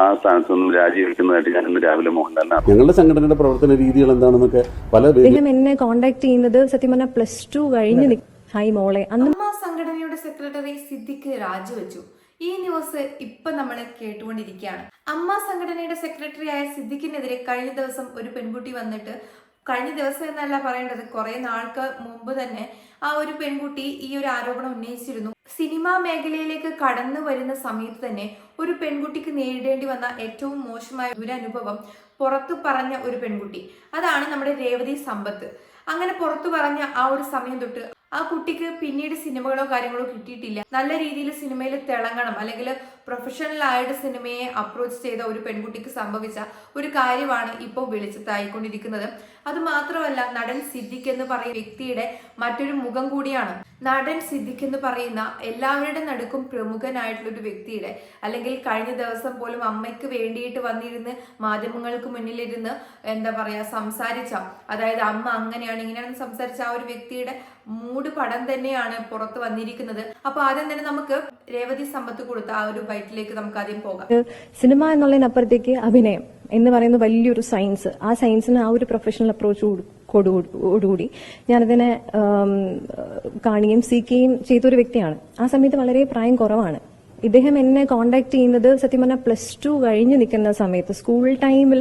ആ സ്ഥാനത്ത് നിന്നും രാജിവെക്കുന്നതായിട്ട് ഞാൻ ഇന്ന് രാവിലെ മോഹൻലാലിനെ. ഞങ്ങളുടെ സംഘടനയുടെ പ്രവർത്തന രീതികൾ എന്താണെന്നൊക്കെ പല അദ്ദേഹം എന്നെ കോൺടാക്ട് ചെയ്യുന്നത് സത്യം പറഞ്ഞാൽ പ്ലസ് ടു കഴിഞ്ഞ് ഹായ് മോളെ. അന്ന് സംഘടനയുടെ സെക്രട്ടറി സിദ്ദിഖ് രാജിവെച്ചു. ഈ ന്യൂസ് ഇപ്പൊ നമ്മൾ കേട്ടുകൊണ്ടിരിക്കുകയാണ്. അമ്മ സംഘടനയുടെ സെക്രട്ടറി ആയ സിദ്ദിഖിനെതിരെ കഴിഞ്ഞ ദിവസം ഒരു പെൺകുട്ടി വന്നിട്ട് കഴിഞ്ഞ ദിവസം എന്നല്ല പറയേണ്ടത് കുറെ നാൾക്ക് മുമ്പ് തന്നെ ആ ഒരു പെൺകുട്ടി ഈ ഒരു ആരോപണം ഉന്നയിച്ചിരുന്നു. സിനിമാ മേഖലയിലേക്ക് കടന്നു വരുന്ന സമയത്ത് തന്നെ ഒരു പെൺകുട്ടിക്ക് നേരിടേണ്ടി വന്ന ഏറ്റവും മോശമായ ഒരു അനുഭവം പുറത്തു പറഞ്ഞ ഒരു പെൺകുട്ടി. അതാണ് നമ്മുടെ രേവതി സമ്പത്ത്. അങ്ങനെ പുറത്തു പറഞ്ഞ ആ ഒരു സമയം തൊട്ട് ആ കുട്ടിക്ക് പിന്നീട് സിനിമകളോ കാര്യങ്ങളോ കിട്ടിയിട്ടില്ല. നല്ല രീതിയിൽ സിനിമയിൽ തിളങ്ങണം അല്ലെങ്കിൽ പ്രൊഫഷണൽ ആയിട്ട് സിനിമയെ അപ്രോച്ച് ചെയ്ത ഒരു പെൺകുട്ടിക്ക് സംഭവിച്ച ഒരു കാര്യമാണ് ഇപ്പോൾ വെളിച്ചത്തായിക്കൊണ്ടിരിക്കുന്നത്. അത് മാത്രമല്ല നടൻ സിദ്ദിഖ് എന്ന് പറയുന്ന വ്യക്തിയുടെ മറ്റൊരു മുഖം കൂടിയാണ്. നടൻ സിദ്ദിഖ് എന്ന് പറയുന്ന എല്ലാവരുടെ നടുക്കും പ്രമുഖനായിട്ടുള്ള ഒരു വ്യക്തിയുടെ അല്ലെങ്കിൽ കഴിഞ്ഞ ദിവസം പോലും അമ്മയ്ക്ക് വേണ്ടിയിട്ട് വന്നിരുന്ന് മാധ്യമങ്ങൾക്ക് മുന്നിലിരുന്ന് എന്താ പറയാ സംസാരിച്ച അതായത് അമ്മ അങ്ങനെയാണ് ഇങ്ങനെയാണ് സംസാരിച്ച ആ ഒരു വ്യക്തിയുടെ മൂട് പടം തന്നെയാണ് പുറത്ത് വന്നിരിക്കുന്നത്. അപ്പൊ ആദ്യം തന്നെ നമുക്ക് രേവതി സമ്പത്ത് കൊടുത്ത ആ ഒരു ബൈറ്റിലേക്ക് നമുക്ക് ആദ്യം പോകാം സിനിമ എന്നുള്ളതിനപ്പുറത്തേക്ക് അഭിനയം എന്ന് പറയുന്ന വലിയൊരു സയൻസ്. ആ സയൻസിന് ആ ഒരു പ്രൊഫഷണൽ അപ്രോച്ച് കൊടുകൂടി ഞാനതിനെ കാണുകയും സീക്കുകയും ചെയ്തൊരു വ്യക്തിയാണ്. ആ സമയത്ത് വളരെ പ്രായം കുറവാണ്. ഇദ്ദേഹം എന്നെ കോണ്ടാക്ട് ചെയ്യുന്നത് സത്യം പറഞ്ഞാൽ പ്ലസ് ടു കഴിഞ്ഞ് നിൽക്കുന്ന സമയത്ത്. സ്കൂൾ ടൈമിൽ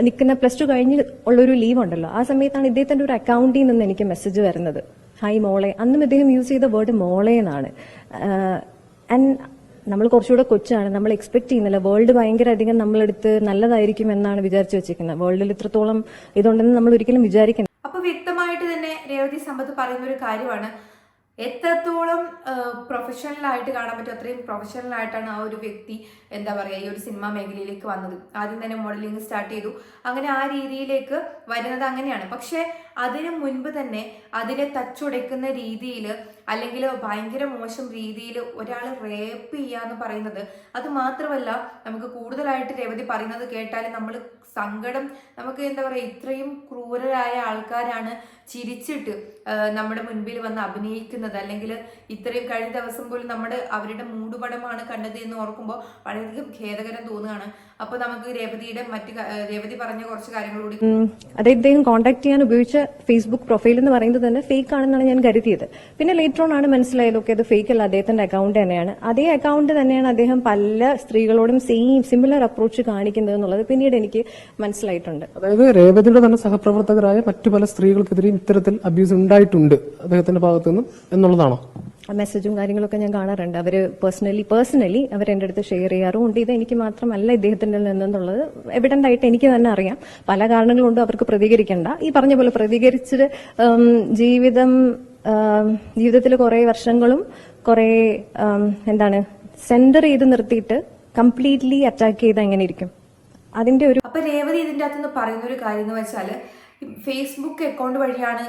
നിൽക്കുന്ന പ്ലസ് ടു കഴിഞ്ഞ് ഉള്ളൊരു ലീവ് ഉണ്ടല്ലോ. ആ സമയത്താണ് ഇദ്ദേഹത്തിന്റെ ഒരു അക്കൗണ്ടിൽ നിന്ന് എനിക്ക് മെസ്സേജ് വരുന്നത്. ഹായ് മോളെ. അന്നും ഇദ്ദേഹം യൂസ് ചെയ്ത വേർഡ് മോളെ എന്നാണ്. ആൻഡ് നമ്മൾ കുറച്ചുകൂടെ കൊച്ചാണ്. നമ്മൾ എക്സ്പെക്ട് ചെയ്യുന്നില്ല. വേൾഡ് ഭയങ്കര അധികം നമ്മളെടുത്ത് നല്ലതായിരിക്കും എന്നാണ് വിചാരിച്ചു വെച്ചിരിക്കുന്നത്. വേൾഡിൽ ഇത്രത്തോളം ഇതുണ്ടെന്ന് നമ്മൾ ഒരിക്കലും വിചാരിക്കുന്നില്ല. അപ്പൊ വ്യക്തമായിട്ട് തന്നെ രേവതി സമ്പത്ത് പറയുന്ന ഒരു കാര്യമാണ്. എത്രത്തോളം പ്രൊഫഷണൽ ആയിട്ട് കാണാൻ പറ്റും? അത്രയും പ്രൊഫഷണൽ ആയിട്ടാണ് ആ ഒരു വ്യക്തി എന്താ പറയുക ഈ ഒരു സിനിമാ മേഖലയിലേക്ക് വന്നത്. ആദ്യം തന്നെ മോഡലിംഗ് സ്റ്റാർട്ട് ചെയ്തു. അങ്ങനെ ആ രീതിയിലേക്ക് വരുന്നത് അങ്ങനെയാണ്. പക്ഷെ അതിനു മുൻപ് തന്നെ അതിനെ തച്ചുടയ്ക്കുന്ന രീതിയിൽ അല്ലെങ്കിൽ ഭയങ്കര മോശം രീതിയിൽ ഒരാൾ റേപ്പ് ചെയ്യാന്ന് പറയുന്നത്. അത് മാത്രമല്ല നമുക്ക് കൂടുതലായിട്ട് രവതി പറയുന്നത് കേട്ടാൽ നമ്മൾ സങ്കടം നമുക്ക് എന്താ പറയുക ഇത്രയും ക്രൂരരായ ആൾക്കാരാണ് ചിരിച്ചിട്ട് നമ്മുടെ മുൻപിൽ വന്ന് അഭിനയിക്കുന്നത്. അല്ലെങ്കിൽ ഇത്രയും കഴിഞ്ഞ ദിവസം പോലും നമ്മുടെ അവരുടെ മൂടുപടമാണ് കണ്ടത് എന്ന് ഓർക്കുമ്പോൾ വളരെയധികം ഖേദകരം തോന്നുകയാണ്. അപ്പോൾ നമുക്ക് രേവതിയുടെ മറ്റ് രേവതി പറഞ്ഞ കുറച്ച് ഉം, അതായത് ഇദ്ദേഹം കോൺടാക്ട് ചെയ്യാൻ ഉപയോഗിച്ച ഫേസ്ബുക്ക് പ്രൊഫൈൽ എന്ന് പറയുന്നത് തന്നെ ഫേക്ക് ആണെന്നാണ് ഞാൻ കരുതിയത്. പിന്നെ ലേറ്റർ ഓൺ ആണ് മനസ്സിലായത്. ഓക്കെ അത് ഫേക്ക് അല്ല അദ്ദേഹത്തിന്റെ അക്കൗണ്ട് തന്നെയാണ്. അതേ അക്കൗണ്ട് തന്നെയാണ് അദ്ദേഹം പല സ്ത്രീകളോടും സെയിം സിമിലർ അപ്രോച്ച് കാണിക്കുന്നത് എന്നുള്ളത് പിന്നീട് എനിക്ക് മനസ്സിലായിട്ടുണ്ട്. അതായത് രേവതിയുടെ തന്നെ സഹപ്രവർത്തകരായ മറ്റു പല സ്ത്രീകൾക്കെതിരെയും ഇത്തരത്തിൽ അബ്യൂസ് ഉണ്ടായിട്ടുണ്ട് അദ്ദേഹത്തിന്റെ ഭാഗത്തു നിന്നും എന്നുള്ളതാണോ മെസ്സേജും കാര്യങ്ങളൊക്കെ ഞാൻ കാണാറുണ്ട്. അവർ പേഴ്സണലി പേഴ്സണലി അവർ എന്റെ അടുത്ത് ഷെയർ ചെയ്യാറുമുണ്ട് ഇത് എനിക്ക് മാത്രമല്ല ഇദ്ദേഹത്തിന്റെ നിന്നെന്നുള്ളത് എവിഡന്റ് ആയിട്ട് എനിക്ക് തന്നെ അറിയാം. പല കാരണങ്ങളുണ്ട് അവർക്ക് പ്രതികരിക്കേണ്ട. ഈ പറഞ്ഞ പോലെ പ്രതികരിച്ചിട്ട് ജീവിതം ജീവിതത്തിൽ കുറേ വർഷങ്ങളും കുറേ എന്താണ് സെന്റർ ചെയ്ത് നിർത്തിയിട്ട് കംപ്ലീറ്റ്ലി അറ്റാക്ക് ചെയ്ത് എങ്ങനെ ഇരിക്കും അതിന്റെ ഒരു അപ്പൊ രേവതി ഇതിന്റെ അകത്തുനിന്ന് പറയുന്ന ഒരു കാര്യം എന്ന് വെച്ചാൽ ഫേസ്ബുക്ക് അക്കൗണ്ട് വഴിയാണ്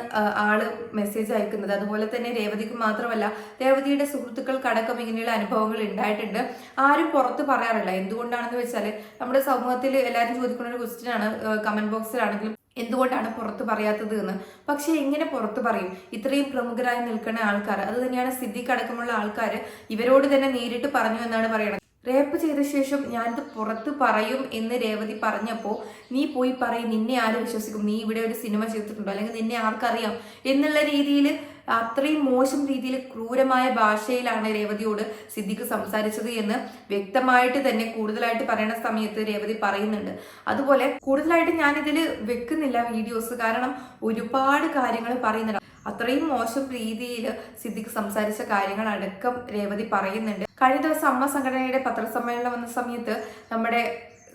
ആൾ മെസ്സേജ് അയക്കുന്നത്. അതുപോലെ തന്നെ രേവതിക്ക് മാത്രമല്ല രേവതിയുടെ സുഹൃത്തുക്കൾക്കടക്കം ഇങ്ങനെയുള്ള അനുഭവങ്ങൾ ഉണ്ടായിട്ടുണ്ട്. ആരും പുറത്ത് പറയാറില്ല. എന്തുകൊണ്ടാണെന്ന് വെച്ചാൽ നമ്മുടെ സമൂഹത്തിൽ എല്ലാവരും ചോദിക്കുന്ന ഒരു ക്വസ്റ്റ്യൻ ആണ് കമന്റ് ബോക്സിലാണെങ്കിലും എന്തുകൊണ്ടാണ് പുറത്ത് പറയാത്തത് എന്ന്. പക്ഷെ എങ്ങനെ പുറത്ത് പറയും? ഇത്രയും പ്രമുഖരായി നിൽക്കുന്ന ആൾക്കാർ അത് തന്നെയാണ് സിദ്ദിഖ് അടക്കമുള്ള ആൾക്കാർ ഇവരോട് തന്നെ നേരിട്ട് പറഞ്ഞു എന്നാണ് പറയുന്നത് റേപ്പ് ചെയ്ത ശേഷം ഞാനിത് പുറത്ത് പറയും എന്ന് രേവതി പറഞ്ഞപ്പോൾ നീ പോയി പറയും നിന്നെ ആര് വിശ്വസിക്കും? നീ ഇവിടെ ഒരു സിനിമ ചെയ്തിട്ടുണ്ടോ? അല്ലെങ്കിൽ നിന്നെ ആർക്കറിയാം? എന്നുള്ള രീതിയിൽ അത്രയും മോശം രീതിയിൽ ക്രൂരമായ ഭാഷയിലാണ് രേവതിയോട് സിദ്ദിഖ് സംസാരിച്ചത് എന്ന് വ്യക്തമായിട്ട് തന്നെ കൂടുതലായിട്ട് പറയുന്ന സമയത്ത് രേവതി പറയുന്നുണ്ട്. അതുപോലെ കൂടുതലായിട്ട് ഞാനിതിൽ വെക്കുന്നില്ല വീഡിയോസ് കാരണം ഒരുപാട് കാര്യങ്ങൾ പറയുന്നുണ്ട്. അത്രയും മോശം രീതിയിൽ സിദ്ദിഖ് സംസാരിച്ച കാര്യങ്ങൾ അടക്കം രേവതി പറയുന്നുണ്ട്. കഴിഞ്ഞ ദിവസം അമ്മ സംഘടനയുടെ പത്രസമ്മേളനം വന്ന സമയത്ത് നമ്മുടെ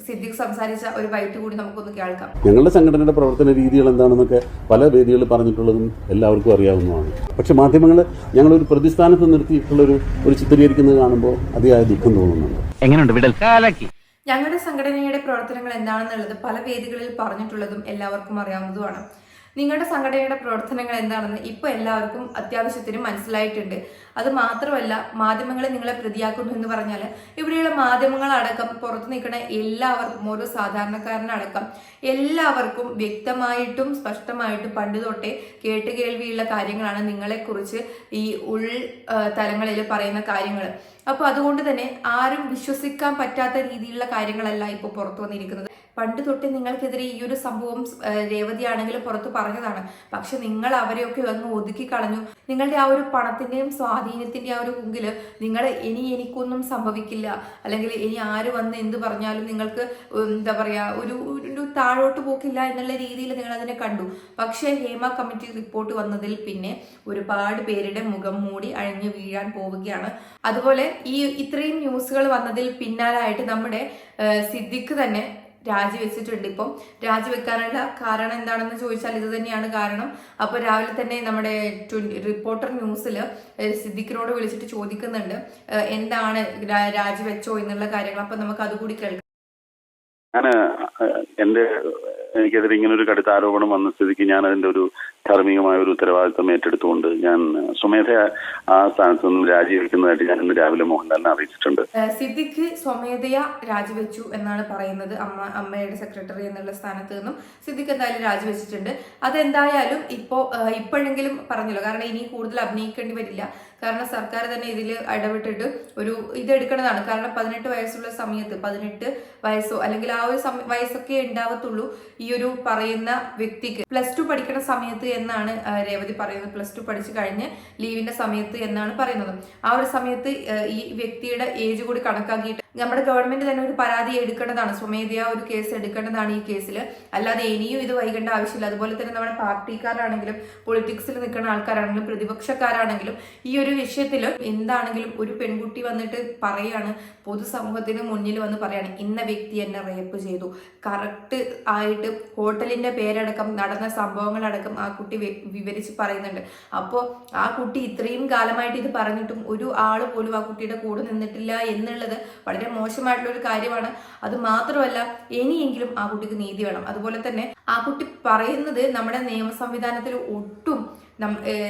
സിദ്ദിഖ് സംസാരിച്ച ഒരു വൈറ്റ് കൂടി നമുക്കൊന്ന് കേൾക്കാം. ഞങ്ങളുടെ സംഘടനയുടെ പ്രവർത്തന രീതികൾ എന്താണെന്നൊക്കെ പല വേദികളിൽ പറഞ്ഞിട്ടുള്ളതും എല്ലാവർക്കും അറിയാവുന്നതാണ്. പക്ഷെ മാധ്യമങ്ങൾ ഞങ്ങളൊരു പ്രതിസ്ഥാനത്ത് നിർത്തിയിട്ടുള്ള ഒരു ഒരു ചിത്രീകരിക്കുന്നത് കാണുമ്പോൾ അതിയായ ദുഃഖം തോന്നുന്നുണ്ട്. എങ്ങനെയുണ്ട് വിടൽ? ഞങ്ങളുടെ സംഘടനയുടെ പ്രവർത്തനങ്ങൾ എന്താണെന്നുള്ളത് പല വേദികളിൽ പറഞ്ഞിട്ടുള്ളതും എല്ലാവർക്കും അറിയാവുന്നതുമാണ്. നിങ്ങളുടെ സംഘടനയുടെ പ്രവർത്തനങ്ങൾ എന്താണെന്ന് ഇപ്പൊ എല്ലാവർക്കും അത്യാവശ്യത്തിന് മനസ്സിലായിട്ടുണ്ട്. അത് മാത്രമല്ല മാധ്യമങ്ങളെ നിങ്ങളെ പ്രതിയാക്കുന്നു എന്ന് പറഞ്ഞാൽ ഇവിടെയുള്ള മാധ്യമങ്ങളടക്കം പുറത്തു നിൽക്കുന്ന എല്ലാവർക്കും ഓരോ സാധാരണക്കാരനടക്കം എല്ലാവർക്കും വ്യക്തമായിട്ടും സ്പഷ്ടമായിട്ടും പണ്ട് തൊട്ടേ കേൾവിയുള്ള കാര്യങ്ങളാണ് നിങ്ങളെക്കുറിച്ച് ഈ ഉൾ തലങ്ങളിൽ പറയുന്ന കാര്യങ്ങൾ അപ്പോൾ അതുകൊണ്ട് തന്നെ ആരും വിശ്വസിക്കാൻ പറ്റാത്ത രീതിയിലുള്ള കാര്യങ്ങളല്ല ഇപ്പോൾ പുറത്തു വന്നിരിക്കുന്നത്. പണ്ട് തൊട്ട് നിങ്ങൾക്കെതിരെ ഈ ഒരു സംഭവം രേവതി ആണെങ്കിലും പുറത്ത് പറഞ്ഞതാണ്. പക്ഷെ നിങ്ങൾ അവരെയൊക്കെ ഒന്ന് ഒതുക്കി കളഞ്ഞു. നിങ്ങളുടെ ആ ഒരു പണത്തിന്റെയും സ്വാധീനത്തിന്റെ ആ ഒരു കുങ്കിൽ നിങ്ങൾ ഇനി എനിക്കൊന്നും സംഭവിക്കില്ല. അല്ലെങ്കിൽ ഇനി ആര് വന്ന് എന്ത് പറഞ്ഞാലും നിങ്ങൾക്ക് എന്താ പറയാ ഒരു ഒരു താഴോട്ട് പോക്കില്ല എന്നുള്ള രീതിയിൽ നിങ്ങൾ അതിനെ കണ്ടു. പക്ഷേ ഹേമ കമ്മിറ്റി റിപ്പോർട്ട് വന്നതിൽ പിന്നെ ഒരുപാട് പേരുടെ മുഖം മൂടി അഴിഞ്ഞു വീഴാൻ പോവുകയാണ്. അതുപോലെ ഈ ഇത്രയും ന്യൂസുകൾ വന്നതിൽ പിന്നാലായിട്ട് നമ്മുടെ സിദ്ദിഖ് തന്നെ രാജിവെച്ചിട്ടുണ്ട് ഇപ്പം രാജിവെക്കാനുള്ള കാരണം എന്താണെന്ന് ചോദിച്ചാൽ ഇത് തന്നെയാണ് കാരണം. അപ്പൊ രാവിലെ തന്നെ നമ്മുടെ റിപ്പോർട്ടർ ന്യൂസിൽ സിദ്ദിഖിനോട് വിളിച്ചിട്ട് ചോദിക്കുന്നുണ്ട്. എന്താണ് രാജിവെച്ചോ എന്നുള്ള കാര്യങ്ങൾ. അപ്പൊ നമുക്ക് അതുകൂടി കേൾക്കാം. ഞാൻ എന്റെ എനിക്കെതിരെ ഇങ്ങനെ ഒരു കടുത്ത ആരോപണം വന്ന സ്ഥിതിക്ക് ഞാൻ അതിന്റെ ഒരു ധാർമ്മികമായ ഒരു ഉത്തരവാദിത്വം ഏറ്റെടുത്തുകൊണ്ട് ഞാൻ സ്വമേധ ആ സ്ഥാനത്ത് നിന്നും രാജിവെക്കുന്നതായിട്ട് ഞാൻ ഇന്ന് രാവിലെ മോഹൻലാലിനെ അറിയിച്ചിട്ടുണ്ട്. സിദ്ദിഖ് സ്വമേധയാ രാജിവെച്ചു എന്നാണ് പറയുന്നത് അമ്മ അമ്മയുടെ സെക്രട്ടറി എന്നുള്ള സ്ഥാനത്ത് നിന്നും സിദ്ദിഖ് എന്തായാലും രാജിവെച്ചിട്ടുണ്ട്. അതെന്തായാലും ഇപ്പോ ഇപ്പോഴെങ്കിലും പറഞ്ഞല്ലോ. കാരണം ഇനി കൂടുതൽ അഭിനയിക്കേണ്ടി വരില്ല. കാരണം സർക്കാർ തന്നെ ഇതിൽ ഇടപെട്ടിട്ട് ഒരു ഇത് എടുക്കേണ്ടതാണ് കാരണം പതിനെട്ട് വയസ്സുള്ള സമയത്ത് പതിനെട്ട് വയസ്സോ അല്ലെങ്കിൽ ആ ഒരു വയസ്സൊക്കെ ഉണ്ടാവത്തുള്ളൂ ഈ ഒരു പറയുന്ന വ്യക്തിക്ക്. പ്ലസ് ടു പഠിക്കുന്ന സമയത്ത് എന്നാണ് രേവതി പറയുന്നത്. പ്ലസ് ടു പഠിച്ചു കഴിഞ്ഞ് ലീവിന്റെ സമയത്ത് എന്നാണ് പറയുന്നത്. ആ ഒരു സമയത്ത് ഈ വ്യക്തിയുടെ ഏജ് കൂടി കണക്കാക്കിയിട്ട് നമ്മുടെ ഗവൺമെന്റ് തന്നെ ഒരു പരാതി എടുക്കേണ്ടതാണ്. സ്വമേധയാ ഒരു കേസ് എടുക്കേണ്ടതാണ് ഈ കേസിൽ അല്ലാതെ ഇനിയും ഇത് വൈകേണ്ട ആവശ്യമില്ല. അതുപോലെ തന്നെ നമ്മുടെ പാർട്ടിക്കാരാണെങ്കിലും പൊളിറ്റിക്സിൽ നിൽക്കുന്ന ആൾക്കാരാണെങ്കിലും പ്രതിപക്ഷക്കാരാണെങ്കിലും ഈ വിഷയത്തിൽ എന്താണെങ്കിലും ഒരു പെൺകുട്ടി വന്നിട്ട് പറയാണ് പൊതുസമൂഹത്തിന് മുന്നിൽ വന്ന് പറയാണ് ഇന്ന വ്യക്തി എന്നെ റേപ്പ് ചെയ്തു. കറക്റ്റ് ആയിട്ട് ഹോട്ടലിന്റെ പേരടക്കം നടന്ന സംഭവങ്ങളടക്കം ആ കുട്ടി വിവരിച്ച് പറയുന്നുണ്ട്. അപ്പോൾ ആ കുട്ടി ഇത്രയും കാലമായിട്ട് ഇത് പറഞ്ഞിട്ടും ഒരു ആൾ പോലും ആ കുട്ടിയുടെ കൂടെ നിന്നിട്ടില്ല എന്നുള്ളത് വളരെ മോശമായിട്ടുള്ള ഒരു കാര്യമാണ്. അത് മാത്രമല്ല ഇനിയെങ്കിലും ആ കുട്ടിക്ക് നീതി വേണം. അതുപോലെ തന്നെ ആ കുട്ടി പറയുന്നത് നമ്മുടെ നിയമ സംവിധാനത്തിൽ ഒട്ടും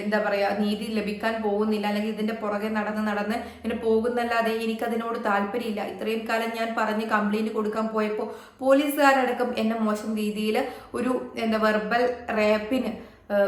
എന്താ പറയുക നീതി ലഭിക്കാൻ പോകുന്നില്ല. അല്ലെങ്കിൽ ഇതിന്റെ പുറകെ നടന്ന് നടന്ന് ഇങ്ങനെ പോകുന്നല്ലാതെ എനിക്കതിനോട് താല്പര്യമില്ല. ഇത്രയും കാലം ഞാൻ പറഞ്ഞ് കംപ്ലൈന്റ് കൊടുക്കാൻ പോയപ്പോൾ പോലീസുകാരടക്കം എന്നെ മോശം രീതിയിൽ ഒരു എന്താ വെർബൽ റേപ്പിന്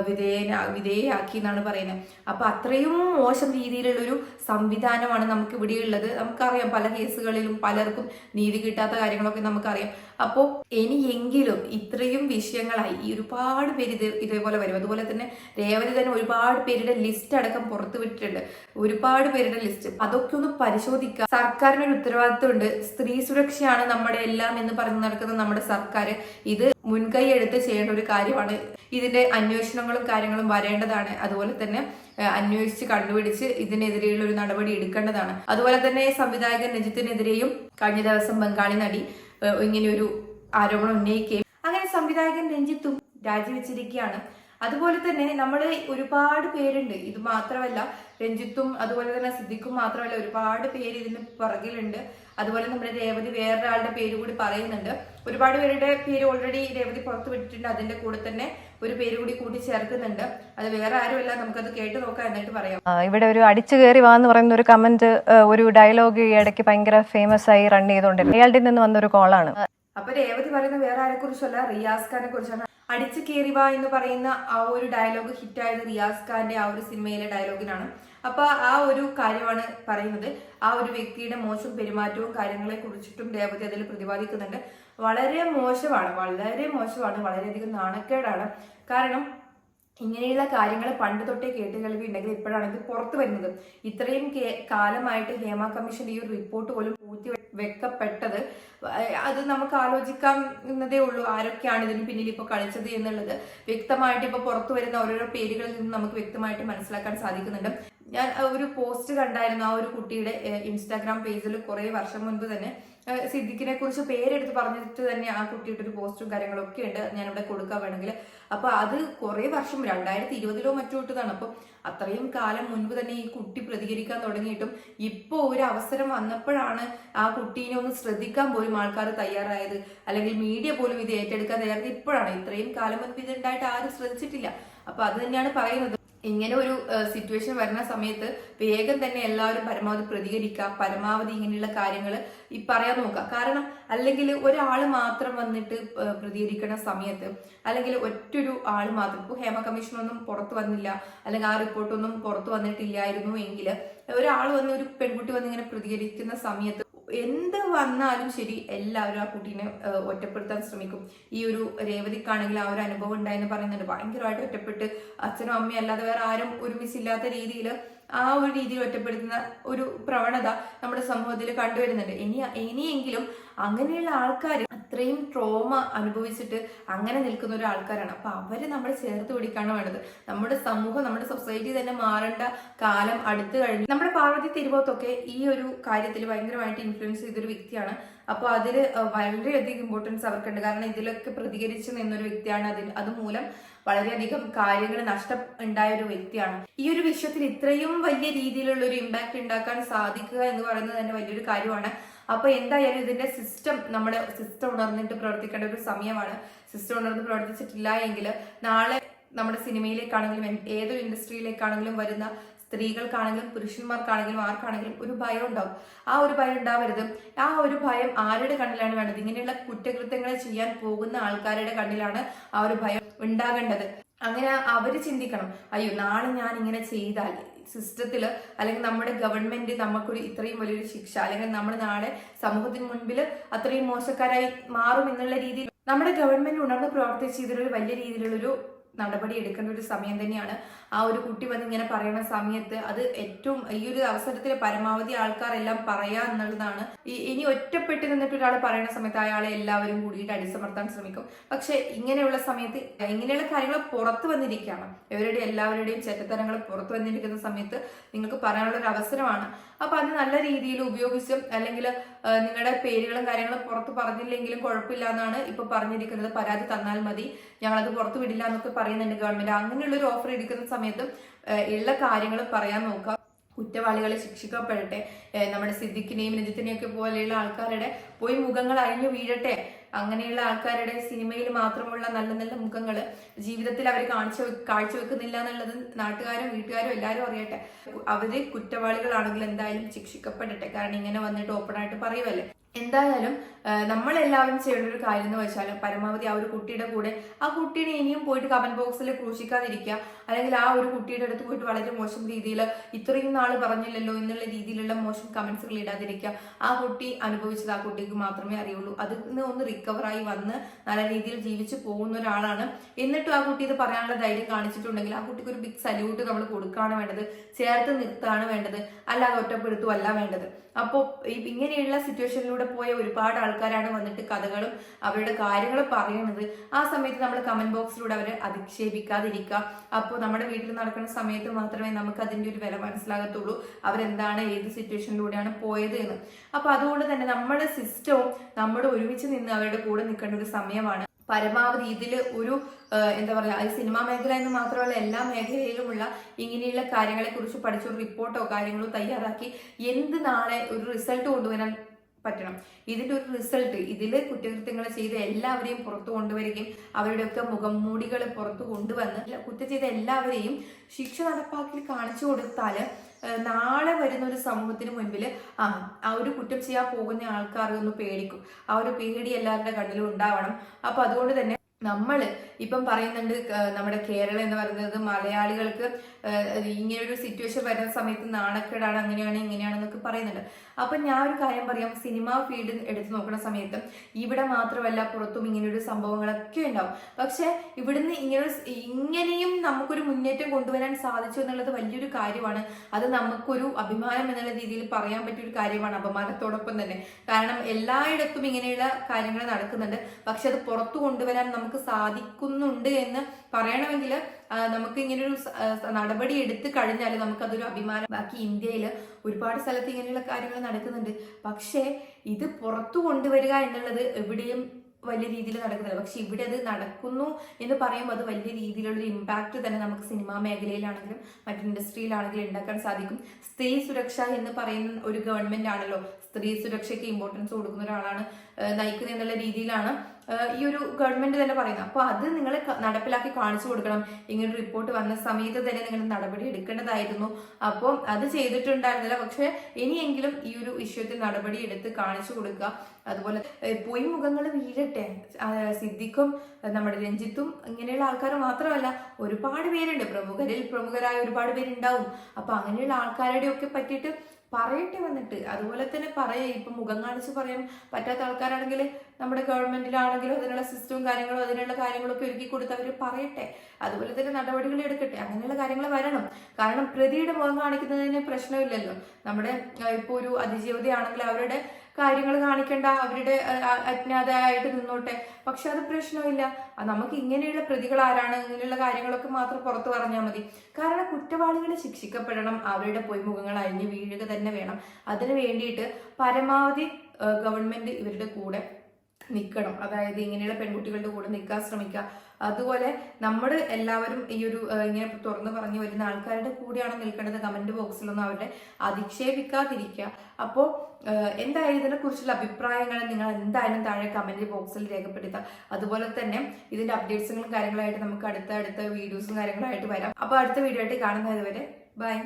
വിധേയനാ വിധേയയാക്കി എന്നാണ് പറയുന്നത്. അപ്പോൾ അത്രയും മോശം രീതിയിലുള്ളൊരു സംവിധാനമാണ് നമുക്ക് ഇവിടെയുള്ളത്. നമുക്കറിയാം പല കേസുകളിലും പലർക്കും നീതി കിട്ടാത്ത കാര്യങ്ങളൊക്കെ നമുക്കറിയാം. അപ്പോൾ ഇനിയെങ്കിലും ഇത്രയും വിഷയങ്ങളായി ഈ ഒരുപാട് പേര് ഇത് ഇതേപോലെ വരും. അതുപോലെ തന്നെ രേവതി തന്നെ ഒരുപാട് പേരുടെ ലിസ്റ്റ് അടക്കം പുറത്തു വിട്ടിട്ടുണ്ട്. ഒരുപാട് പേരുടെ ലിസ്റ്റ്. അതൊക്കെ ഒന്ന് പരിശോധിക്കുക സർക്കാരിന് ഒരു ഉത്തരവാദിത്തമുണ്ട് സ്ത്രീ സുരക്ഷയാണ് നമ്മുടെ എല്ലാം എന്ന് പറഞ്ഞു നടക്കുന്ന നമ്മുടെ സർക്കാർ. ഇത് മുൻകൈ എടുത്ത് ചെയ്യേണ്ട ഒരു കാര്യമാണ്. ഇതിന്റെ അന്വേഷണങ്ങളും കാര്യങ്ങളും വരേണ്ടതാണ്. അതുപോലെ തന്നെ അന്വേഷിച്ച് കണ്ടുപിടിച്ച് ഇതിനെതിരെയുള്ള ഒരു നടപടി എടുക്കേണ്ടതാണ്. അതുപോലെ തന്നെ സംവിധായകൻ രഞ്ജിത്തിനെതിരെയും കഴിഞ്ഞ ദിവസം ബംഗാളി നടി ഏഹ്, ഒരു ആരോപണം ഉന്നയിക്കുകയും അങ്ങനെ സംവിധായകൻ രഞ്ജിത്തും രാജിവെച്ചിരിക്കുകയാണ്. അതുപോലെ തന്നെ നമ്മൾ ഒരുപാട് പേരുണ്ട്. ഇത് മാത്രമല്ല രഞ്ജിത്തും അതുപോലെ തന്നെ സിദ്ദിഖും മാത്രമല്ല ഒരുപാട് പേര് ഇതിന് പുറകിലുണ്ട്. അതുപോലെ നമ്മുടെ രേവതി വേറൊരാളുടെ പേര് കൂടി പറയുന്നുണ്ട്. ഒരുപാട് പേരുടെ പേര് ഓൾറെഡി രേവതി പുറത്തു വിട്ടിട്ടുണ്ട്. അതിന്റെ കൂടെ തന്നെ ഒരു പേര് കൂടി കൂട്ടി ചേർക്കുന്നുണ്ട് അത് വേറെ ആരുമല്ല നമുക്കത് കേട്ട് നോക്കാം എന്നിട്ട് പറയാം. ഇവിടെ ഒരു അടിച്ചു കയറി വാ എന്ന് പറയുന്ന ഒരു കമന്റ് ഒരു ഡയലോഗ് ഈ ഇടയ്ക്ക് ഭയങ്കര ഫേമസ് ആയി റൺ ചെയ്തുകൊണ്ടിരുന്നു. അയാളുടെ നിന്ന് വന്ന ഒരു കോളാണ് അപ്പൊ രേവതി പറയുന്ന വേറെ ആരെ കുറിച്ചല്ല റിയാസ് ഖാനെ കുറിച്ചാണ്. അടിച്ചു കയറി വാ എന്ന് പറയുന്ന ആ ഒരു ഡയലോഗ് ഹിറ്റ് ആയത് റിയാസ് ഖാന്റെ ആ ഒരു സിനിമയിലെ ഡയലോഗിനാണ് അപ്പൊ ആ ഒരു കാര്യമാണ് പറയുന്നത്. ആ ഒരു വ്യക്തിയുടെ മോശം പെരുമാറ്റവും കാര്യങ്ങളെ കുറിച്ചിട്ടും രേവതി അതിൽ പ്രതിപാദിക്കുന്നുണ്ട്. വളരെ മോശമാണ് വളരെ മോശമാണ് വളരെയധികം നാണക്കേടാണ്. കാരണം ഇങ്ങനെയുള്ള കാര്യങ്ങൾ പണ്ട് തൊട്ടേ കേട്ട് കേൾവി ഉണ്ടെങ്കിൽ ഇപ്പോഴാണ് ഇത് പുറത്തു വരുന്നത്. ഇത്രയും കാലമായിട്ട് ഹേമ കമ്മീഷൻ ഈ ഒരു റിപ്പോർട്ട് പോലും പൂർത്തി വെക്കപ്പെട്ടത് അത് നമുക്ക് ആലോചിക്കാവുന്നതേ ഉള്ളൂ ആരൊക്കെയാണ് ഇതിന് പിന്നിൽ ഇപ്പോൾ കളിച്ചത് എന്നുള്ളത്. വ്യക്തമായിട്ട് ഇപ്പോൾ പുറത്തു വരുന്ന ഓരോരോ പേരുകളിൽ നിന്നും നമുക്ക് വ്യക്തമായിട്ട് മനസ്സിലാക്കാൻ സാധിക്കുന്നുണ്ട്. ഞാൻ ഒരു പോസ്റ്റ് കണ്ടായിരുന്നു ആ ഒരു കുട്ടിയുടെ ഇൻസ്റ്റാഗ്രാം പേജിൽ കുറെ വർഷം മുൻപ് തന്നെ. സിദ്ദിഖിനെ കുറിച്ച് പേരെടുത്ത് പറഞ്ഞിട്ട് തന്നെ ആ കുട്ടിയുടെ ഒരു പോസ്റ്റും കാര്യങ്ങളും ഒക്കെ ഉണ്ട്. ഞാൻ ഇവിടെ കൊടുക്കാൻ വേണമെങ്കിൽ. അപ്പൊ അത് കുറെ വർഷം രണ്ടായിരത്തി ഇരുപതിലോ മറ്റോ ഇട്ടതാണ്. അപ്പൊ അത്രയും കാലം മുൻപ് തന്നെ ഈ കുട്ടി പ്രതികരിക്കാൻ തുടങ്ങിയിട്ടും ഇപ്പോ ഒരു അവസരം വന്നപ്പോഴാണ് ആ കുട്ടീനെ ഒന്ന് ശ്രദ്ധിക്കാൻ പോലും ആൾക്കാർ തയ്യാറായത്. അല്ലെങ്കിൽ മീഡിയ പോലും ഇത് ഏറ്റെടുക്കാൻ തയ്യാറായത്. ഇപ്പോഴാണ്. ഇത്രയും കാലം മുൻപ് ഇതുണ്ടായിട്ട് ആരും ശ്രദ്ധിച്ചിട്ടില്ല. അപ്പൊ അത് തന്നെയാണ് പറയുന്നത്. ഇങ്ങനെ ഒരു സിറ്റുവേഷൻ വരുന്ന സമയത്ത് വേഗം തന്നെ എല്ലാവരും പരമാവധി പ്രതികരിക്കുക പരമാവധി ഇങ്ങനെയുള്ള കാര്യങ്ങൾ ഈ പറയാൻ നോക്കുക. കാരണം അല്ലെങ്കിൽ ഒരാൾ മാത്രം വന്നിട്ട് പ്രതികരിക്കുന്ന സമയത്ത് അല്ലെങ്കിൽ ഒറ്റൊരു ആൾ മാത്രം ഇപ്പോൾ ഹേമ കമ്മീഷനൊന്നും പുറത്തു വന്നില്ല അല്ലെങ്കിൽ ആ റിപ്പോർട്ടൊന്നും പുറത്തു വന്നിട്ടില്ലായിരുന്നു എങ്കിൽ ഒരാൾ വന്ന് ഒരു പെൺകുട്ടി വന്ന് ഇങ്ങനെ പ്രതികരിക്കുന്ന സമയത്ത് എന്ത് വന്നാലും ശരി എല്ലാവരും ആ കുട്ടീനെ ഒറ്റപ്പെടുത്താൻ ശ്രമിക്കും. ഈ ഒരു രേവതിക്കാണെങ്കിൽ ആ ഒരു അനുഭവം ഉണ്ടായെന്ന് പറയുന്നുണ്ട്. ഭയങ്കരമായിട്ട് ഒറ്റപ്പെട്ട് അച്ഛനും അമ്മയും അല്ലാതെ വേറെ ആരും ഒരുമിച്ചില്ലാത്ത രീതിയിൽ ആ ഒരു രീതിയിൽ ഒറ്റപ്പെടുത്തുന്ന ഒരു പ്രവണത നമ്മുടെ സമൂഹത്തിൽ കണ്ടുവരുന്നുണ്ട്. ഇനി ഇനിയെങ്കിലും അങ്ങനെയുള്ള ആൾക്കാർ അത്രയും ട്രോമ അനുഭവിച്ചിട്ട് അങ്ങനെ നിൽക്കുന്ന ഒരു ആൾക്കാരാണ് അപ്പൊ അവരെ നമ്മൾ ചേർത്ത് പിടിക്കാണ് വേണ്ടത്. നമ്മുടെ സമൂഹം നമ്മുടെ സൊസൈറ്റി തന്നെ മാറേണ്ട കാലം അടുത്തു കഴിഞ്ഞു. നമ്മുടെ പാർവതി തിരുവോത്തൊക്കെ ഈ ഒരു കാര്യത്തിൽ ഭയങ്കരമായിട്ട് ഇൻഫ്ലുവൻസ് ചെയ്തൊരു വ്യക്തിയാണ്. അപ്പൊ അതിൽ വളരെയധികം ഇമ്പോർട്ടൻസ് അവർക്കുണ്ട്. കാരണം ഇതിലൊക്കെ പ്രതികരിച്ച് നിന്നൊരു വ്യക്തിയാണ് അതിൽ. അതുമൂലം വളരെയധികം കാര്യങ്ങൾ നഷ്ടം ഉണ്ടായ ഒരു വ്യക്തിയാണ്. ഈ ഒരു വിഷയത്തിൽ ഇത്രയും വലിയ രീതിയിലുള്ള ഒരു ഇമ്പാക്ട് ഉണ്ടാക്കാൻ സാധിക്കുക എന്ന് പറയുന്നത് തന്നെ വലിയൊരു കാര്യമാണ്. അപ്പൊ എന്തായാലും ഇതിന്റെ സിസ്റ്റം നമ്മൾ സിസ്റ്റം ഉണർന്നിട്ട് പ്രവർത്തിക്കേണ്ട ഒരു സമയമാണ്. സിസ്റ്റം ഉണർന്ന് പ്രവർത്തിച്ചിട്ടില്ല എങ്കിൽ നാളെ നമ്മുടെ സിനിമയിലേക്കാണെങ്കിലും ഏതൊരു ഇൻഡസ്ട്രിയിലേക്കാണെങ്കിലും വരുന്ന സ്ത്രീകൾക്കാണെങ്കിലും പുരുഷന്മാർക്കാണെങ്കിലും ആർക്കാണെങ്കിലും ഒരു ഭയം ഉണ്ടാവും. ആ ഒരു ഭയം ഉണ്ടാവരുത്. ആ ഒരു ഭയം ആരുടെ കണ്ണിലാണ് വേണ്ടത്? ഇങ്ങനെയുള്ള കുറ്റകൃത്യങ്ങൾ ചെയ്യാൻ പോകുന്ന ആൾക്കാരുടെ കണ്ണിലാണ് ആ ഒരു ഭയം ഉണ്ടാകേണ്ടത്. അങ്ങനെ അവർ ചിന്തിക്കണം. അയ്യോ നാളെ ഞാൻ ഇങ്ങനെ ചെയ്താൽ സിസ്റ്റത്തിൽ അല്ലെങ്കിൽ നമ്മുടെ ഗവൺമെന്റ് നമുക്കൊരു ഇത്രയും വലിയൊരു ശിക്ഷ അല്ലെങ്കിൽ നമ്മൾ നാളെ സമൂഹത്തിന് മുൻപിൽ അത്രയും മോശക്കാരായി മാറും എന്നുള്ള രീതിയിൽ നമ്മുടെ ഗവൺമെന്റ് ഉണർന്ന് പ്രവർത്തിച്ച് ഇതിലൊരു വലിയ രീതിയിലുള്ളൊരു നടപടി എടുക്കേണ്ട ഒരു സമയം തന്നെയാണ്. ആ ഒരു കുട്ടി വന്ന് ഇങ്ങനെ പറയുന്ന സമയത്ത് അത് ഏറ്റവും ഈ ഒരു അവസരത്തിൽ പരമാവധി ആൾക്കാരെല്ലാം പറയാ എന്നുള്ളതാണ്. ഇനി ഒറ്റപ്പെട്ട് നിന്നിട്ട് ഒരാൾ പറയുന്ന സമയത്ത് അയാളെ എല്ലാവരും കൂടിയിട്ട് അടിച്ചമർത്താൻ ശ്രമിക്കും. പക്ഷെ ഇങ്ങനെയുള്ള സമയത്ത് ഇങ്ങനെയുള്ള കാര്യങ്ങൾ പുറത്തു വന്നിരിക്കുകയാണ്. ഇവരുടെ എല്ലാവരുടെയും ചെറ്റത്തരങ്ങൾ പുറത്തു വന്നിരിക്കുന്ന സമയത്ത് നിങ്ങൾക്ക് പറയാനുള്ള ഒരു അവസരമാണ്. അപ്പൊ അത് നല്ല രീതിയിൽ ഉപയോഗിച്ചും അല്ലെങ്കിൽ നിങ്ങളുടെ പേരുകളും കാര്യങ്ങളും പുറത്ത് പറഞ്ഞില്ലെങ്കിലും കുഴപ്പമില്ല എന്നാണ് ഇപ്പൊ പറഞ്ഞിരിക്കുന്നത്. പരാതി തന്നാൽ മതി. ഞങ്ങളത് പുറത്ത് വിടില്ല എന്നൊക്കെ പറയുന്നുണ്ട് ഗവൺമെന്റ്. അങ്ങനെയുള്ള ഒരു ഓഫർ എടുക്കുന്ന സമയത്തും ഉള്ള കാര്യങ്ങൾ പറയാൻ നോക്കുക കുറ്റവാളികളെ ശിക്ഷിക്കപ്പെടട്ടെ. നമ്മുടെ സിദ്ദിഖിനെയും രജിത്തിനെയും ഒക്കെ പോലെയുള്ള ആൾക്കാരുടെ പോയി മുഖങ്ങൾ അഴിഞ്ഞു വീഴട്ടെ. അങ്ങനെയുള്ള ആൾക്കാരുടെ സിനിമയിൽ മാത്രമുള്ള നല്ല നല്ല മുഖങ്ങൾ ജീവിതത്തിൽ അവർ കാണിച്ചു കാഴ്ചവെക്കുന്നില്ല എന്നുള്ളത് നാട്ടുകാരും വീട്ടുകാരും എല്ലാവരും അറിയട്ടെ. അവർ കുറ്റവാളികളാണെങ്കിൽ എന്തായാലും ശിക്ഷിക്കപ്പെടട്ടെ. കാരണം ഇങ്ങനെ വന്നിട്ട് ഓപ്പൺ ആയിട്ട് പറയുമല്ലേ എന്തായാലും നമ്മളെല്ലാവരും ചെയ്യേണ്ട ഒരു കാര്യം എന്ന് വെച്ചാൽ പരമാവധി ആ ഒരു കുട്ടിയുടെ കൂടെ ആ കുട്ടീനെ ഇനിയും പോയിട്ട് കമന്റ് ബോക്സിൽ ക്രൂശിക്കാതിരിക്കുക. അല്ലെങ്കിൽ ആ ഒരു കുട്ടിയുടെ അടുത്ത് പോയിട്ട് വളരെ മോശം രീതിയിൽ ഇത്രയും നാൾ പറഞ്ഞില്ലല്ലോ എന്നുള്ള രീതിയിലുള്ള മോശം കമന്റ്സുകൾ ഇടാതിരിക്കുക. ആ കുട്ടി അനുഭവിച്ചത് ആ കുട്ടിക്ക് മാത്രമേ അറിയുള്ളൂ. അതിൽ നിന്ന് ഒന്ന് റിക്കവറായി വന്ന് നല്ല രീതിയിൽ ജീവിച്ചു പോകുന്ന ഒരാളാണ്. എന്നിട്ടും ആ കുട്ടി ഇത് പറയാനുള്ള ധൈര്യം കാണിച്ചിട്ടുണ്ടെങ്കിൽ ആ കുട്ടിക്ക് ഒരു ബിഗ് സല്യൂട്ട് നമ്മൾ കൊടുക്കുകയാണ് വേണ്ടത്. ചേർത്ത് നിർത്തുകയാണ് വേണ്ടത്. അല്ലാതെ ഒറ്റപ്പെടുത്തുമല്ല വേണ്ടത്. അപ്പോൾ ഇങ്ങനെയുള്ള സിറ്റുവേഷനിലൂടെ പോയ ഒരുപാട് ആൾക്കാരാണ് വന്നിട്ട് കഥകളും അവരുടെ കാര്യങ്ങളും പറയുന്നത്. ആ സമയത്ത് നമ്മൾ കമന്റ് ബോക്സിലൂടെ അവരെ അധിക്ഷേപിക്കാതിരിക്കുക. അപ്പോൾ നമ്മുടെ വീട്ടിൽ നടക്കുന്ന സമയത്ത് മാത്രമേ നമുക്ക് അതിന്റെ ഒരു വില മനസ്സിലാകത്തുള്ളൂ. അവരെന്താണ് ഏത് സിറ്റുവേഷനിലൂടെയാണ് പോയത് എന്ന്. അപ്പൊ അതുകൊണ്ട് തന്നെ നമ്മുടെ സിസ്റ്റവും നമ്മുടെ ഒരുമിച്ച് നിന്ന് അവരുടെ കൂടെ നിൽക്കേണ്ട ഒരു സമയമാണ്. പരമാവധി ഇതിൽ ഒരു എന്താ പറയുക ഈ സിനിമാ മേഖല എന്ന് മാത്രമല്ല എല്ലാ മേഖലയിലുമുള്ള ഇങ്ങനെയുള്ള കാര്യങ്ങളെക്കുറിച്ച് പഠിച്ച ഒരു റിപ്പോർട്ടോ കാര്യങ്ങളോ തയ്യാറാക്കി എന്ത് നാളെ ഒരു റിസൾട്ട് കൊണ്ടുവരാൻ പറ്റണം. ഇതിന്റെ ഒരു റിസൾട്ട് ഇതിൽ കുറ്റകൃത്യങ്ങൾ ചെയ്ത എല്ലാവരെയും പുറത്തു കൊണ്ടുവരികയും അവരുടെയൊക്കെ മുഖം മൂടികൾ പുറത്തു കൊണ്ടുവന്ന് കുറ്റം ചെയ്ത എല്ലാവരെയും ശിക്ഷ നടപ്പാക്കി കാണിച്ചു കൊടുത്താൽ നാ വരുന്ന ഒരു സമൂഹത്തിന് മുൻപിൽ ആ ആ ഒരു കുറ്റം ചെയ്യാൻ പോകുന്ന ആൾക്കാർ ഒന്ന് പേടിക്കും. ആ ഒരു പേടി എല്ലാവരുടെ കണ്ണിലും ഉണ്ടാവണം. അപ്പൊ അതുകൊണ്ട് തന്നെ നമ്മൾ ഇപ്പം പറയുന്നുണ്ട് നമ്മുടെ കേരളം എന്ന് പറയുന്നത് മലയാളികൾക്ക് ഇങ്ങനെ ഒരു സിറ്റുവേഷൻ വരുന്ന സമയത്ത് നാണക്കേടാണ് അങ്ങനെയാണ് ഇങ്ങനെയാണെന്നൊക്കെ പറയുന്നുണ്ട്. അപ്പൊ ഞാൻ ഒരു കാര്യം പറയാം. സിനിമ ഫീൽഡ് എടുത്തു നോക്കുന്ന സമയത്ത് ഇവിടെ മാത്രമല്ല പുറത്തും ഇങ്ങനെയൊരു സംഭവങ്ങളൊക്കെ ഉണ്ടാവും. പക്ഷെ ഇവിടുന്ന് ഇങ്ങനെ ഇങ്ങനെയും നമുക്കൊരു മുന്നേറ്റം കൊണ്ടുവരാൻ സാധിച്ചു എന്നുള്ളത് വലിയൊരു കാര്യമാണ്. അത് നമുക്കൊരു അഭിമാനം എന്നുള്ള രീതിയിൽ പറയാൻ പറ്റിയ ഒരു കാര്യമാണ് അപമാനത്തോടൊപ്പം തന്നെ. കാരണം എല്ലായിടത്തും ഇങ്ങനെയുള്ള കാര്യങ്ങൾ നടക്കുന്നുണ്ട്. പക്ഷെ അത് പുറത്തു കൊണ്ടുവരാൻ നമുക്ക് സാധിക്കുന്നുണ്ട് എന്ന് പറയണമെങ്കിൽ നമുക്ക് ഇങ്ങനെ ഒരു നടപടി എടുത്തു കഴിഞ്ഞാൽ നമുക്കതൊരു അഭിമാനം. ബാക്കി ഇന്ത്യയിൽ ഒരുപാട് സ്ഥലത്ത് ഇങ്ങനെയുള്ള കാര്യങ്ങൾ നടക്കുന്നുണ്ട്. പക്ഷേ ഇത് പുറത്തു കൊണ്ടുവരിക എന്നുള്ളത് എവിടെയും വലിയ രീതിയിൽ നടക്കുന്നില്ല. പക്ഷെ ഇവിടെ അത് നടക്കുന്നു എന്ന് പറയുമ്പോൾ അത് വലിയ രീതിയിലുള്ള ഇമ്പാക്റ്റ് തന്നെ നമുക്ക് സിനിമാ മേഖലയിലാണെങ്കിലും മറ്റു ഇൻഡസ്ട്രിയിലാണെങ്കിലും ഉണ്ടാക്കാൻ സാധിക്കും. സ്ത്രീ സുരക്ഷ എന്ന് പറയുന്ന ഒരു ഗവൺമെന്റ് ആണല്ലോ. സ്ത്രീ സുരക്ഷയ്ക്ക് ഇമ്പോർട്ടൻസ് കൊടുക്കുന്ന ഒരാളാണ് നയിക്കുന്നത് എന്നുള്ള രീതിയിലാണ് ഈ ഒരു ഗവൺമെന്റ് തന്നെ പറയുന്നത് അപ്പോൾ അത് നിങ്ങൾ നടപ്പിലാക്കി കാണിച്ചു കൊടുക്കണം. ഇങ്ങനെ റിപ്പോർട്ട് വന്ന സമയത്ത് തന്നെ നിങ്ങൾ നടപടി എടുക്കേണ്ടതായിരുന്നു. അപ്പോൾ അത് ചെയ്തിട്ടുണ്ടായിരുന്നില്ല. പക്ഷെ ഇനിയെങ്കിലും ഈ ഒരു വിഷയത്തിൽ നടപടി എടുത്ത് കാണിച്ചു കൊടുക്കുക. അതുപോലെ പോയി മുഖങ്ങൾ വീഴട്ടെ. സിദ്ദിഖും നമ്മുടെ രഞ്ജിത്തും ഇങ്ങനെയുള്ള ആൾക്കാർ മാത്രമല്ല ഒരുപാട് പേരുണ്ട്. പ്രമുഖരിൽ പ്രമുഖരായ ഒരുപാട് പേരുണ്ടാവും. അപ്പൊ അങ്ങനെയുള്ള ആൾക്കാരുടെ ഒക്കെ പറ്റിയിട്ട് പറയട്ടെ വന്നിട്ട്. അതുപോലെ തന്നെ പറയാ. ഇപ്പം മുഖം കാണിച്ച് പറയാൻ പറ്റാത്ത ആൾക്കാരാണെങ്കിൽ നമ്മുടെ ഗവൺമെന്റിലാണെങ്കിലും അതിനുള്ള സിസ്റ്റവും കാര്യങ്ങളും അതിനുള്ള കാര്യങ്ങളൊക്കെ ഒരുക്കി കൊടുത്ത് അവർ പറയട്ടെ. അതുപോലെ തന്നെ നടപടികൾ എടുക്കട്ടെ. അങ്ങനെയുള്ള കാര്യങ്ങൾ വരണം. കാരണം പ്രതിയുടെ മുഖം കാണിക്കുന്നതിന് പ്രശ്നമില്ലല്ലോ. നമ്മുടെ ഇപ്പോൾ ഒരു അതിജീവിതയാണെങ്കിൽ അവരുടെ കാര്യങ്ങൾ കാണിക്കേണ്ട അവരുടെ അജ്ഞാതയായിട്ട് നിന്നോട്ടെ. പക്ഷെ അത് പ്രശ്നമില്ല. നമുക്ക് ഇങ്ങനെയുള്ള പ്രതികൾ ആരാണ് ഇങ്ങനെയുള്ള കാര്യങ്ങളൊക്കെ മാത്രം പുറത്തു പറഞ്ഞാൽ മതി. കാരണം കുറ്റവാളികൾ ശിക്ഷിക്കപ്പെടണം അവരുടെ പൊയ്മുഖങ്ങൾ അഴിഞ്ഞു വീഴുക തന്നെ വേണം. അതിനു വേണ്ടിയിട്ട് പരമാവധി ഗവൺമെന്റ് ഇവരുടെ കൂടെ നിൽക്കണം അതായത് ഇങ്ങനെയുള്ള പെൺകുട്ടികളുടെ കൂടെ നിൽക്കാൻ ശ്രമിക്കുക. അതുപോലെ നമ്മൾ എല്ലാവരും ഈ ഒരു ഇങ്ങനെ തുറന്നു പറഞ്ഞു വരുന്ന ആൾക്കാരുടെ കൂടെയാണ് നിൽക്കേണ്ടത് കമന്റ് ബോക്സിലൊന്നും അവരുടെ അധിക്ഷേപിക്കാതിരിക്കുക. അപ്പോൾ എന്തായാലും ഇതിനെ കുറിച്ചുള്ള അഭിപ്രായങ്ങൾ നിങ്ങൾ എന്തായാലും താഴെ കമന്റ് ബോക്സിൽ രേഖപ്പെടുത്തുക. അതുപോലെ തന്നെ ഇതിന്റെ അപ്ഡേറ്റ്സുകളും കാര്യങ്ങളായിട്ട് നമുക്ക് അടുത്ത അടുത്ത വീഡിയോസും കാര്യങ്ങളായിട്ട് വരാം. അപ്പോൾ അടുത്ത വീഡിയോ ആയിട്ട് കാണുന്നത് വരെ ബൈ.